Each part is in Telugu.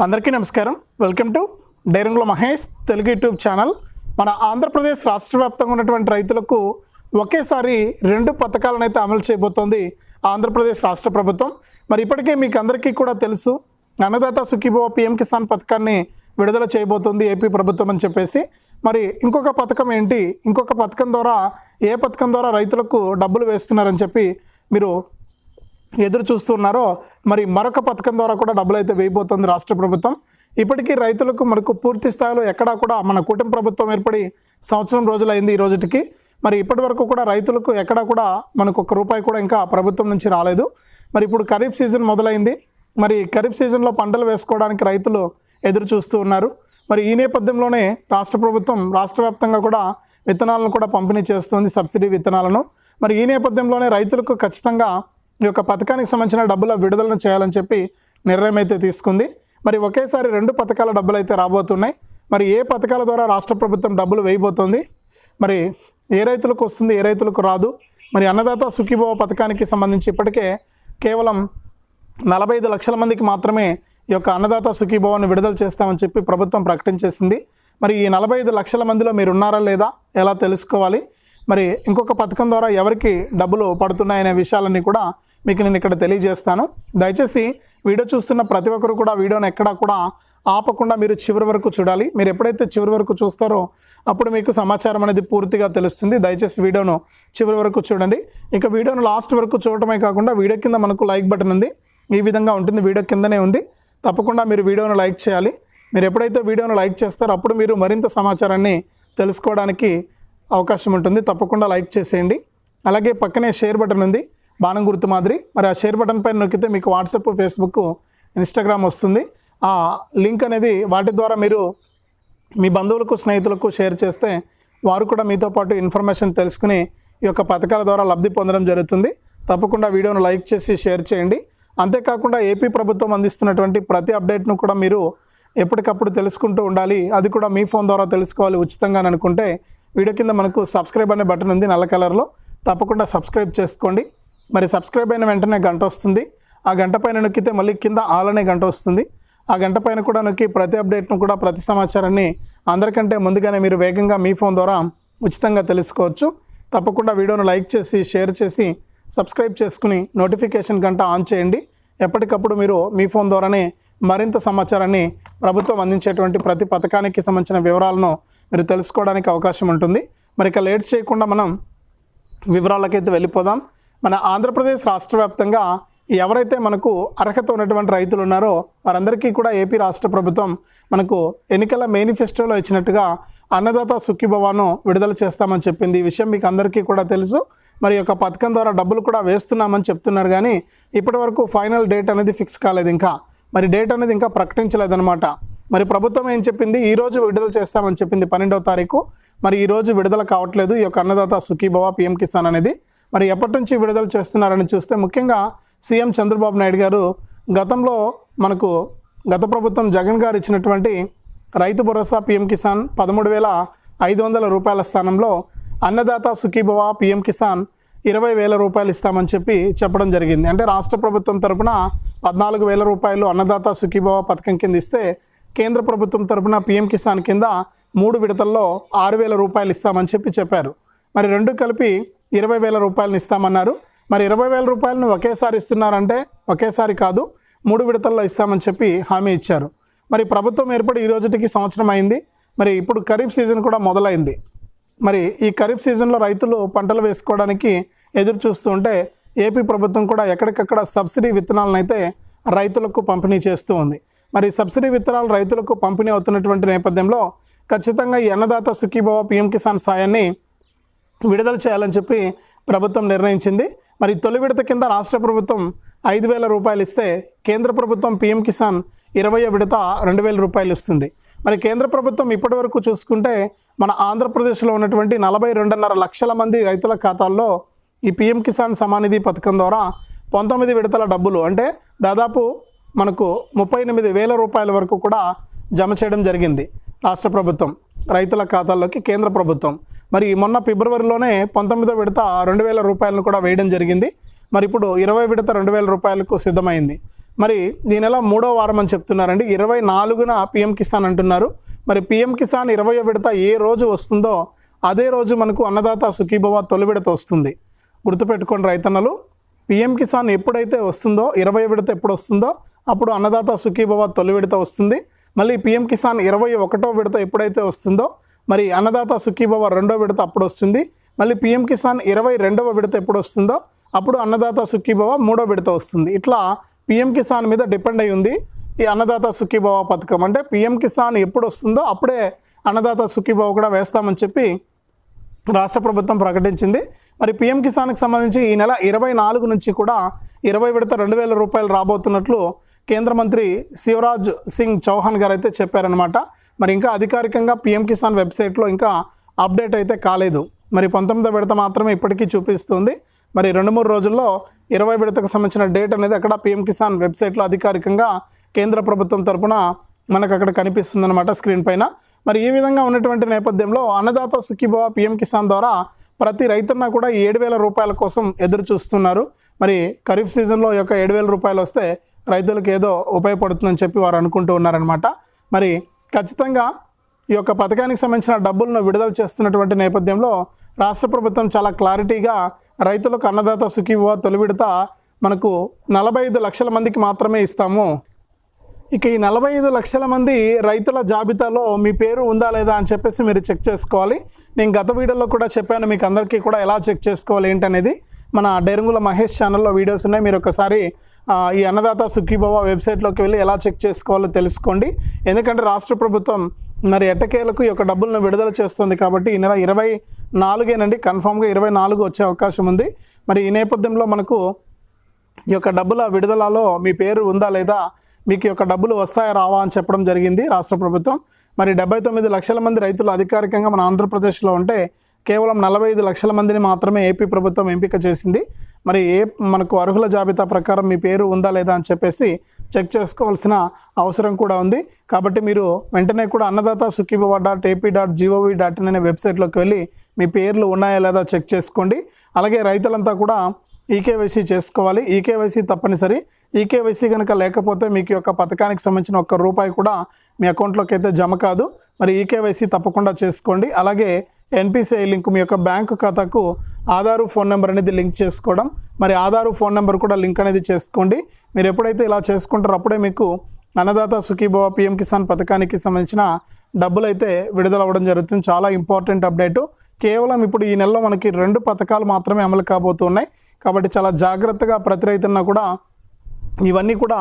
అందరికీ నమస్కారం. వెల్కమ్ టు డైరంగుల మహేష్ తెలుగు యూట్యూబ్ ఛానల్. మన ఆంధ్రప్రదేశ్ రాష్ట్ర వ్యాప్తంగా ఉన్నటువంటి రైతులకు ఒకేసారి రెండు పథకాలను అయితే అమలు చేయబోతోంది ఆంధ్రప్రదేశ్ రాష్ట్ర ప్రభుత్వం. మరి ఇప్పటికే మీకు అందరికీ కూడా తెలుసు అన్నదాత సుఖీభవ పిఎం కిసాన్ పథకాన్ని విడుదల చేయబోతోంది ఏపీ ప్రభుత్వం అని చెప్పేసి. మరి ఇంకొక పథకం ఏంటి? ఇంకొక పథకం ద్వారా ఏ పథకం ద్వారా రైతులకు డబ్బులు వేస్తున్నారని చెప్పి మీరు ఎదురు చూస్తున్నారో మరి మరొక పథకం ద్వారా కూడా డబ్బులు అయితే వేయబోతోంది రాష్ట్ర ప్రభుత్వం. ఇప్పటికీ రైతులకు మనకు పూర్తి స్థాయిలో ఎక్కడా కూడా మన కూటమి ప్రభుత్వం ఏర్పడి సంవత్సరం రోజులైంది ఈ రోజుటికి. మరి ఇప్పటి వరకు కూడా రైతులకు ఎక్కడా కూడా మనకు ఒక రూపాయి కూడా ఇంకా ప్రభుత్వం నుంచి రాలేదు. మరి ఇప్పుడు ఖరీఫ్ సీజన్ మొదలైంది. మరి ఖరీఫ్ సీజన్లో పంటలు వేసుకోవడానికి రైతులు ఎదురు చూస్తూ ఉన్నారు. మరి ఈ నేపథ్యంలోనే రాష్ట్ర ప్రభుత్వం రాష్ట్ర వ్యాప్తంగా కూడా విత్తనాలను కూడా పంపిణీ చేస్తుంది సబ్సిడీ విత్తనాలను. మరి ఈ నేపథ్యంలోనే రైతులకు ఖచ్చితంగా ఈ యొక్క పథకానికి సంబంధించిన డబ్బుల విడుదలను చేయాలని చెప్పి నిర్ణయం అయితే తీసుకుంది. మరి ఒకేసారి రెండు పథకాల డబ్బులు అయితే రాబోతున్నాయి. మరి ఏ పథకాల ద్వారా రాష్ట్ర ప్రభుత్వం డబ్బులు వేయబోతోంది? మరి ఏ రైతులకు వస్తుంది ఏ రైతులకు రాదు? మరి అన్నదాత సుఖీభవ పథకానికి సంబంధించి ఇప్పటికే కేవలం నలభై ఐదు లక్షల మందికి మాత్రమే ఈ యొక్క అన్నదాత సుఖీభవాన్ని విడుదల చేస్తామని చెప్పి ప్రభుత్వం ప్రకటించేసింది మరి ఈ నలభై ఐదు లక్షల మందిలో మీరు ఉన్నారా లేదా ఎలా తెలుసుకోవాలి? మరి ఇంకొక పథకం ద్వారా ఎవరికి డబ్బులు పడుతున్నాయనే విషయాలన్నీ కూడా మీకు నేను ఇక్కడ తెలియజేస్తాను. దయచేసి వీడియో చూస్తున్న ప్రతి ఒక్కరు కూడా వీడియోని ఎక్కడా కూడా ఆపకుండా మీరు చివరి వరకు చూడాలి. మీరు ఎప్పుడైతే చివరి వరకు చూస్తారో అప్పుడు మీకు సమాచారం అనేది పూర్తిగా తెలుస్తుంది. దయచేసి వీడియోను చివరి వరకు చూడండి. ఇక వీడియోను లాస్ట్ వరకు చూడటమే కాకుండా వీడియో కింద మనకు లైక్ బటన్ ఉంది. ఈ విధంగా ఉంటుంది. వీడియో కిందనే ఉంది. తప్పకుండా మీరు వీడియోను లైక్ చేయాలి. మీరు ఎప్పుడైతే వీడియోను లైక్ చేస్తారో అప్పుడు మీరు మరింత సమాచారాన్ని తెలుసుకోవడానికి అవకాశం ఉంటుంది. తప్పకుండా లైక్ చేసేయండి. అలాగే పక్కనే షేర్ బటన్ ఉంది. బాణం గుర్తు మాదిరి. మరి ఆ షేర్ బటన్ పైన నొక్కితే మీకు వాట్సాప్ ఫేస్బుక్ ఇన్స్టాగ్రామ్ వస్తుంది. ఆ లింక్ అనేది వాటి ద్వారా మీరు మీ బంధువులకు స్నేహితులకు షేర్ చేస్తే వారు కూడా మీతో పాటు ఇన్ఫర్మేషన్ తెలుసుకుని ఈ యొక్క పథకాల ద్వారా లబ్ధి పొందడం జరుగుతుంది. తప్పకుండా వీడియోను లైక్ చేసి షేర్ చేయండి. అంతేకాకుండా ఏపీ ప్రభుత్వం అందిస్తున్నటువంటి ప్రతి అప్డేట్ను కూడా మీరు ఎప్పటికప్పుడు తెలుసుకుంటూ ఉండాలి. అది కూడా మీ ఫోన్ ద్వారా తెలుసుకోవాలి ఉచితంగా అనుకుంటే వీడియో కింద మనకు సబ్స్క్రైబ్ అనే బటన్ ఉంది నల్ల కలర్లో. తప్పకుండా సబ్స్క్రైబ్ చేసుకోండి. మరి సబ్స్క్రైబ్ అయిన వెంటనే గంట వస్తుంది. ఆ గంట పైన నొక్కితే మళ్ళీ కింద ఆల్ అనే గంట వస్తుంది. ఆ గంట పైన కూడా నొక్కి ప్రతి అప్డేట్ను కూడా ప్రతి సమాచారాన్ని అందరికంటే ముందుగానే మీరు వేగంగా మీ ఫోన్ ద్వారా ఉచితంగా తెలుసుకోవచ్చు. తప్పకుండా వీడియోను లైక్ చేసి షేర్ చేసి సబ్స్క్రైబ్ చేసుకుని నోటిఫికేషన్ గంట ఆన్ చేయండి. ఎప్పటికప్పుడు మీరు మీ ఫోన్ ద్వారానే మరింత సమాచారాన్ని ప్రభుత్వం అందించేటువంటి ప్రతి పథకానికి సంబంధించిన వివరాలను మీరు తెలుసుకోవడానికి అవకాశం ఉంటుంది. మరి ఇక లేట్ చేయకుండా మనం వివరాలకైతే వెళ్ళిపోదాం. మన ఆంధ్రప్రదేశ్ రాష్ట్ర వ్యాప్తంగా ఎవరైతే మనకు అర్హత ఉన్నటువంటి రైతులు ఉన్నారో వారందరికీ కూడా ఏపీ రాష్ట్ర ప్రభుత్వం మనకు ఎన్నికల మేనిఫెస్టోలో ఇచ్చినట్టుగా అన్నదాత సుఖీభవాను విడుదల చేస్తామని చెప్పింది. ఈ విషయం మీకు అందరికీ కూడా తెలుసు. మరి యొక్క పథకం ద్వారా డబ్బులు కూడా వేస్తున్నామని చెప్తున్నారు కానీ ఇప్పటి వరకు ఫైనల్ డేట్ అనేది ఫిక్స్ కాలేదు ఇంకా. మరి డేట్ అనేది ఇంకా ప్రకటించలేదన్నమాట. మరి ప్రభుత్వం ఏం చెప్పింది? ఈ రోజు విడుదల చేస్తామని చెప్పింది పన్నెండవ తారీఖు. మరి ఈ రోజు విడుదల కావట్లేదు ఈ యొక్క అన్నదాత సుఖీభవ పిఎం కిసాన్ అనేది. మరి ఎప్పటి నుంచి విడుదల చేస్తున్నారని చూస్తే ముఖ్యంగా సీఎం చంద్రబాబు నాయుడు గారు గతంలో మనకు గత ప్రభుత్వం జగన్ గారు ఇచ్చినటువంటి రైతు భరోసా పిఎం కిసాన్ పదమూడు వేల ఐదు వందల రూపాయల స్థానంలో అన్నదాత సుఖీభవ పిఎం కిసాన్ ఇరవై వేల రూపాయలు ఇస్తామని చెప్పి చెప్పడం జరిగింది. అంటే రాష్ట్ర ప్రభుత్వం తరపున పద్నాలుగు వేల రూపాయలు అన్నదాత సుఖీభవ పథకం కింద ఇస్తే కేంద్ర ప్రభుత్వం తరపున పిఎం కిసాన్ కింద మూడు విడతల్లో ఆరు వేల రూపాయలు ఇస్తామని చెప్పి చెప్పారు. మరి రెండు కలిపి ఇరవై వేల రూపాయలను ఇస్తామన్నారు. మరి ఇరవై వేల రూపాయలను ఒకేసారి ఇస్తున్నారంటే ఒకేసారి కాదు మూడు విడతల్లో ఇస్తామని చెప్పి హామీ ఇచ్చారు. మరి ప్రభుత్వం ఏర్పడి ఈ రోజుటికి సంవత్సరం అయింది. మరి ఇప్పుడు ఖరీఫ్ సీజన్ కూడా మొదలైంది. మరి ఈ ఖరీఫ్ సీజన్లో రైతులు పంటలు వేసుకోవడానికి ఎదురు చూస్తుంటే ఏపీ ప్రభుత్వం కూడా ఎక్కడికక్కడ సబ్సిడీ విత్తనాలను అయితే రైతులకు పంపిణీ చేస్తూ ఉంది. మరి సబ్సిడీ విత్తనాలు రైతులకు పంపిణీ అవుతున్నటువంటి నేపథ్యంలో ఖచ్చితంగా ఈ అన్నదాత సుఖీభవ పిఎం కిసాన్ సాయాన్ని విడుదల చేయాలని చెప్పి ప్రభుత్వం నిర్ణయించింది. మరి తొలి విడత కింద రాష్ట్ర ప్రభుత్వం ఐదు వేల రూపాయలు ఇస్తే కేంద్ర ప్రభుత్వం పీఎం కిసాన్ ఇరవై విడత రెండు వేల రూపాయలు ఇస్తుంది. మరి కేంద్ర ప్రభుత్వం ఇప్పటి వరకు చూసుకుంటే మన ఆంధ్రప్రదేశ్లో ఉన్నటువంటి నలభై రెండున్నర లక్షల మంది రైతుల ఖాతాల్లో ఈ పీఎం కిసాన్ సమానిధి పథకం ద్వారా పంతొమ్మిది విడతల డబ్బులు అంటే దాదాపు మనకు ముప్పై ఎనిమిది వేల రూపాయల వరకు కూడా జమ చేయడం జరిగింది రాష్ట్ర ప్రభుత్వం రైతుల ఖాతాల్లోకి కేంద్ర ప్రభుత్వం. మరి మొన్న ఫిబ్రవరిలోనే పంతొమ్మిదో విడత రెండు వేల రూపాయలను కూడా వేయడం జరిగింది. మరి ఇప్పుడు ఇరవై విడత రెండు వేల రూపాయలకు సిద్ధమైంది. మరి ఈ నెల మూడో వారం అని చెప్తున్నారండి. ఇరవై నాలుగున పిఎం కిసాన్ అంటున్నారు. మరి పిఎం కిసాన్ ఇరవై విడత ఏ రోజు వస్తుందో అదే రోజు మనకు అన్నదాత సుఖీభవ తొలి విడత వస్తుంది. గుర్తుపెట్టుకోండి రైతన్నలు పిఎం కిసాన్ ఎప్పుడైతే వస్తుందో ఇరవై విడత ఎప్పుడు వస్తుందో అప్పుడు అన్నదాత సుఖీభవ తొలి విడత వస్తుంది. మళ్ళీ పిఎం కిసాన్ ఇరవై ఒకటో విడత ఎప్పుడైతే వస్తుందో మరి అన్నదాత సుఖీభవ రెండో విడత అప్పుడు వస్తుంది మళ్ళీ పిఎం కిసాన్ ఇరవై రెండవ విడత ఎప్పుడు వస్తుందో అప్పుడు అన్నదాత సుఖీభవ మూడో విడత వస్తుంది. ఇట్లా పిఎం కిసాన్ మీద డిపెండ్ అయి ఉంది ఈ అన్నదాత సుఖీభవ పథకం. అంటే పిఎం కిసాన్ ఎప్పుడు వస్తుందో అప్పుడే అన్నదాత సుఖీభవ కూడా వేస్తామని చెప్పి రాష్ట్ర ప్రభుత్వం ప్రకటించింది. మరి పిఎం కిసాన్కి సంబంధించి ఈ నెల ఇరవై నాలుగు నుంచి కూడా ఇరవై విడత రెండు వేల రూపాయలు రాబోతున్నట్లు కేంద్ర మంత్రి శివరాజ్ సింగ్ చౌహాన్ గారు అయితే చెప్పారనమాట మరి ఇంకా అధికారికంగా పిఎం కిసాన్ వెబ్సైట్లో ఇంకా అప్డేట్ అయితే కాలేదు. మరి పంతొమ్మిదో విడత మాత్రమే ఇప్పటికీ చూపిస్తుంది. మరి రెండు మూడు రోజుల్లో ఇరవై విడతకు సంబంధించిన డేట్ అనేది అక్కడ పిఎం కిసాన్ వెబ్సైట్లో అధికారికంగా కేంద్ర ప్రభుత్వం తరపున మనకు అక్కడ కనిపిస్తుంది అనమాట స్క్రీన్ పైన. మరి ఈ విధంగా ఉన్నటువంటి నేపథ్యంలో అన్నదాత సుఖీభవ పిఎం కిసాన్ ద్వారా ప్రతి రైతన్న కూడా ఏడు వేల రూపాయల కోసం ఎదురు చూస్తున్నారు. మరి ఖరీఫ్ సీజన్లో యొక్క ఏడు వేల రూపాయలు వస్తే రైతులకు ఏదో ఉపయోగపడుతుందని చెప్పి వారు అనుకుంటూ ఉన్నారనమాట మరి ఖచ్చితంగా ఈ యొక్క పథకానికి సంబంధించిన డబ్బులను విడుదల చేస్తున్నటువంటి నేపథ్యంలో రాష్ట్ర ప్రభుత్వం చాలా క్లారిటీగా రైతులకు అన్నదాత సుఖీభవ తొలి విడత మనకు నలభై ఐదు లక్షల మందికి మాత్రమే ఇస్తాము. ఇక ఈ నలభై ఐదు లక్షల మంది రైతుల జాబితాలో మీ పేరు ఉందా లేదా అని చెప్పేసి మీరు చెక్ చేసుకోవాలి. నేను గత వీడియోలో కూడా చెప్పాను మీకు అందరికీ కూడా ఎలా చెక్ చేసుకోవాలి ఏంటనేది. మన డెరుంగుల మహేష్ ఛానల్లో వీడియోస్ ఉన్నాయి మీరు ఒకసారి ఈ అన్నదాత సుఖీభవ వెబ్సైట్లోకి వెళ్ళి ఎలా చెక్ చేసుకోవాలో తెలుసుకోండి. ఎందుకంటే రాష్ట్ర ప్రభుత్వం మరి ఎట్టకేలకు ఈ యొక్క డబ్బులను విడుదల చేస్తుంది కాబట్టి ఈ నెల ఇరవై నాలుగేనండి కన్ఫామ్గా ఇరవై నాలుగు వచ్చే అవకాశం ఉంది. మరి ఈ నేపథ్యంలో మనకు ఈ యొక్క డబ్బుల విడుదలలో మీ పేరు ఉందా లేదా మీకు ఈ యొక్క డబ్బులు వస్తాయా రావా అని చెప్పడం జరిగింది రాష్ట్ర ప్రభుత్వం. మరి డెబ్బై తొమ్మిది లక్షల మంది రైతులు అధికారికంగా మన ఆంధ్రప్రదేశ్లో ఉంటే కేవలం నలభై ఐదు లక్షల మందిని మాత్రమే ఏపీ ప్రభుత్వం ఎంపిక చేసింది. మరి ఏ మనకు అర్హుల జాబితా ప్రకారం మీ పేరు ఉందా లేదా అని చెప్పేసి చెక్ చేసుకోవాల్సిన అవసరం కూడా ఉంది. కాబట్టి మీరు వెంటనే కూడా Annadata Sukhibhava dot AP dot gov dot in అనే వెబ్సైట్లోకి వెళ్ళి మీ పేర్లు ఉన్నాయా లేదా చెక్ చేసుకోండి. అలాగే రైతులంతా కూడా ఈకేవైసీ చేసుకోవాలి. ఈకేవైసీ తప్పనిసరి. ఈకేవైసీ కనుక లేకపోతే మీకు యొక్క పథకానికి సంబంధించిన ఒక్క రూపాయి కూడా మీ అకౌంట్లోకి అయితే జమ కాదు. మరి ఈకేవైసీ తప్పకుండా చేసుకోండి. అలాగే ఎన్పిసిఐ లింక్ మీ యొక్క బ్యాంకు ఖాతాకు ఆధారు ఫోన్ నెంబర్ అనేది లింక్ చేసుకోవడం. మరి ఆధారు ఫోన్ నెంబర్ కూడా లింక్ అనేది చేసుకోండి. మీరు ఎప్పుడైతే ఇలా చేసుకుంటారో అప్పుడే మీకు అన్నదాత సుఖీభవ పిఎం కిసాన్ పథకానికి సంబంధించిన డబ్బులు అయితే విడుదల అవ్వడం జరుగుతుంది. చాలా ఇంపార్టెంట్ అప్డేటు. కేవలం ఇప్పుడు ఈ నెలలో మనకి రెండు పథకాలు మాత్రమే అమలు కాబోతున్నాయి. కాబట్టి చాలా జాగ్రత్తగా ప్రతి రైతున్నా కూడా ఇవన్నీ కూడా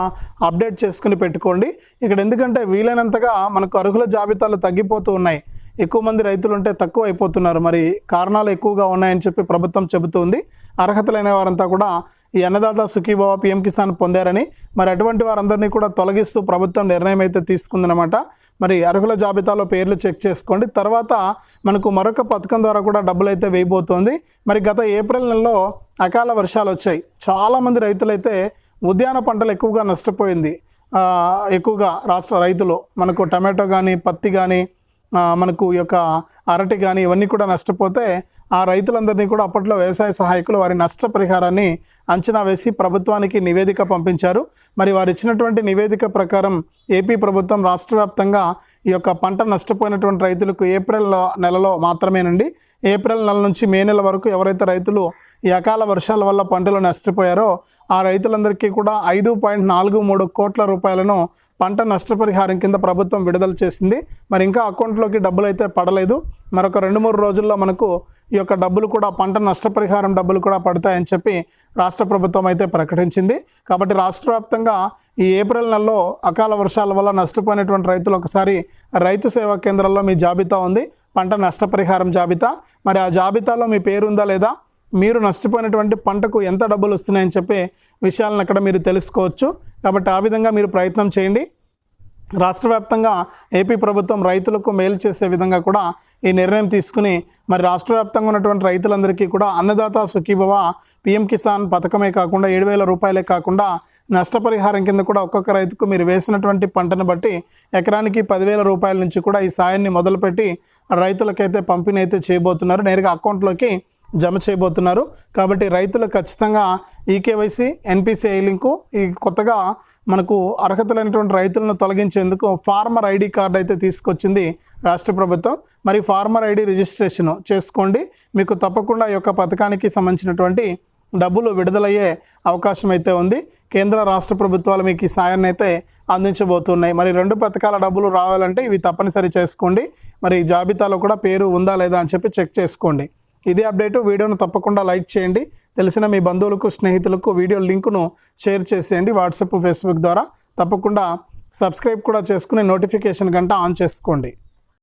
అప్డేట్ చేసుకుని పెట్టుకోండి. ఇక్కడ ఎందుకంటే వీలైనంతగా మనకు అర్హుల జాబితాలు తగ్గిపోతూ ఉన్నాయి. ఎక్కువ మంది రైతులు ఉంటే తక్కువ అయిపోతున్నారు. మరి కారణాలు ఎక్కువగా ఉన్నాయని చెప్పి ప్రభుత్వం చెబుతుంది. అర్హతలైన వారంతా కూడా ఈ అన్నదాత సుఖీభావ పిఎం కిసాన్ పొందారని మరి అటువంటి వారందరినీ కూడా తొలగిస్తూ ప్రభుత్వం నిర్ణయం అయితే తీసుకుందనమాట మరి అర్హుల జాబితాలో పేర్లు చెక్ చేసుకోండి. తర్వాత మనకు మరొక పథకం ద్వారా కూడా డబ్బులు అయితే వేయబోతోంది. మరి గత ఏప్రిల్ నెలలో అకాల వర్షాలు వచ్చాయి. చాలామంది రైతులైతే ఉద్యాన పంటలు ఎక్కువగా నష్టపోయింది. ఎక్కువగా రాష్ట్ర రైతులు. మనకు టమాటో కానీ పత్తి కానీ మనకు ఈ యొక్క అరటి కానీ ఇవన్నీ కూడా నష్టపోతే ఆ రైతులందరినీ కూడా అప్పట్లో వ్యవసాయ సహాయకులు వారి నష్టపరిహారాన్ని అంచనా వేసి ప్రభుత్వానికి నివేదిక పంపించారు. మరి వారు ఇచ్చినటువంటి నివేదిక ప్రకారం ఏపీ ప్రభుత్వం రాష్ట్ర వ్యాప్తంగా ఈ యొక్క పంట నష్టపోయినటువంటి రైతులకు ఏప్రిల్ నెలలో మాత్రమేనండి. ఏప్రిల్ నెల నుంచి మే నెల వరకు ఎవరైతే రైతులు ఈ అకాల వర్షాల వల్ల పంటలు నష్టపోయారో ఆ రైతులందరికీ కూడా ఐదు పాయింట్ నాలుగు మూడు కోట్ల రూపాయలను పంట నష్టపరిహారం కింద ప్రభుత్వం విడుదల చేసింది. మరి ఇంకా అకౌంట్లోకి డబ్బులు అయితే పడలేదు. మరొక రెండు మూడు రోజుల్లో మనకు ఈ యొక్క డబ్బులు కూడా పంట నష్టపరిహారం డబ్బులు కూడా పడతాయని చెప్పి రాష్ట్ర ప్రభుత్వం అయితే ప్రకటించింది. కాబట్టి రాష్ట్ర వ్యాప్తంగా ఈ ఏప్రిల్ నెలలో అకాల వర్షాల వల్ల నష్టపోయినటువంటి రైతులు ఒకసారి రైతు సేవా కేంద్రాల్లో మీ జాబితా ఉంది. పంట నష్టపరిహారం జాబితా. మరి ఆ జాబితాలో మీ పేరు ఉందా లేదా? మీరు నష్టపోయినటువంటి పంటకు ఎంత డబ్బులు వస్తున్నాయని చెప్పే విషయాలను అక్కడ మీరు తెలుసుకోవచ్చు. కాబట్టి ఆ విధంగా మీరు ప్రయత్నం చేయండి. రాష్ట్ర వ్యాప్తంగా ఏపీ ప్రభుత్వం రైతులకు మేలు చేసే విధంగా కూడా ఈ నిర్ణయం తీసుకుని మరి రాష్ట్ర వ్యాప్తంగా ఉన్నటువంటి రైతులందరికీ కూడా అన్నదాత సుఖీభవ పిఎం కిసాన్ పథకమే కాకుండా ఏడు వేల రూపాయలే కాకుండా నష్టపరిహారం కింద కూడా ఒక్కొక్క రైతుకు మీరు వేసినటువంటి పంటను బట్టి ఎకరానికి పదివేల రూపాయల నుంచి కూడా ఈ సాయాన్ని మొదలుపెట్టి రైతులకైతే పంపిణీ అయితే చేయబోతున్నారు. నేరుగా అకౌంట్లోకి జమ చేయబోతున్నారు. కాబట్టి రైతులు ఖచ్చితంగా ఈకేవైసీ ఎన్పిసిఐ లింకు ఈ కొత్తగా మనకు అర్హత లేనటువంటి రైతులను తొలగించేందుకు ఫార్మర్ ఐడి కార్డు అయితే తీసుకొచ్చింది రాష్ట్ర ప్రభుత్వం. మరి ఫార్మర్ ఐడి రిజిస్ట్రేషన్ చేసుకోండి. మీకు తప్పకుండా ఈ యొక్క పథకానికి సంబంధించినటువంటి డబ్బులు విడుదలయ్యే అవకాశం అయితే ఉంది. కేంద్ర రాష్ట్ర ప్రభుత్వాలు మీకు ఈ సాయాన్ని అయితే అందించబోతున్నాయి. మరి రెండు పథకాల డబ్బులు రావాలంటే ఇవి తప్పనిసరి చేసుకోండి. మరి జాబితాలో కూడా పేరు ఉందా లేదా అని చెప్పి చెక్ చేసుకోండి. ఇదే అప్డేట్. వీడియోను తప్పకుండా లైక్ చేయండి. తెలిసిన మీ బంధువులకు స్నేహితులకు వీడియో లింకును షేర్ చేసేయండి వాట్సాప్ ఫేస్బుక్ ద్వారా. తప్పకుండా సబ్స్క్రైబ్ కూడా చేసుకుని నోటిఫికేషన్ గంట ఆన్ చేసుకోండి.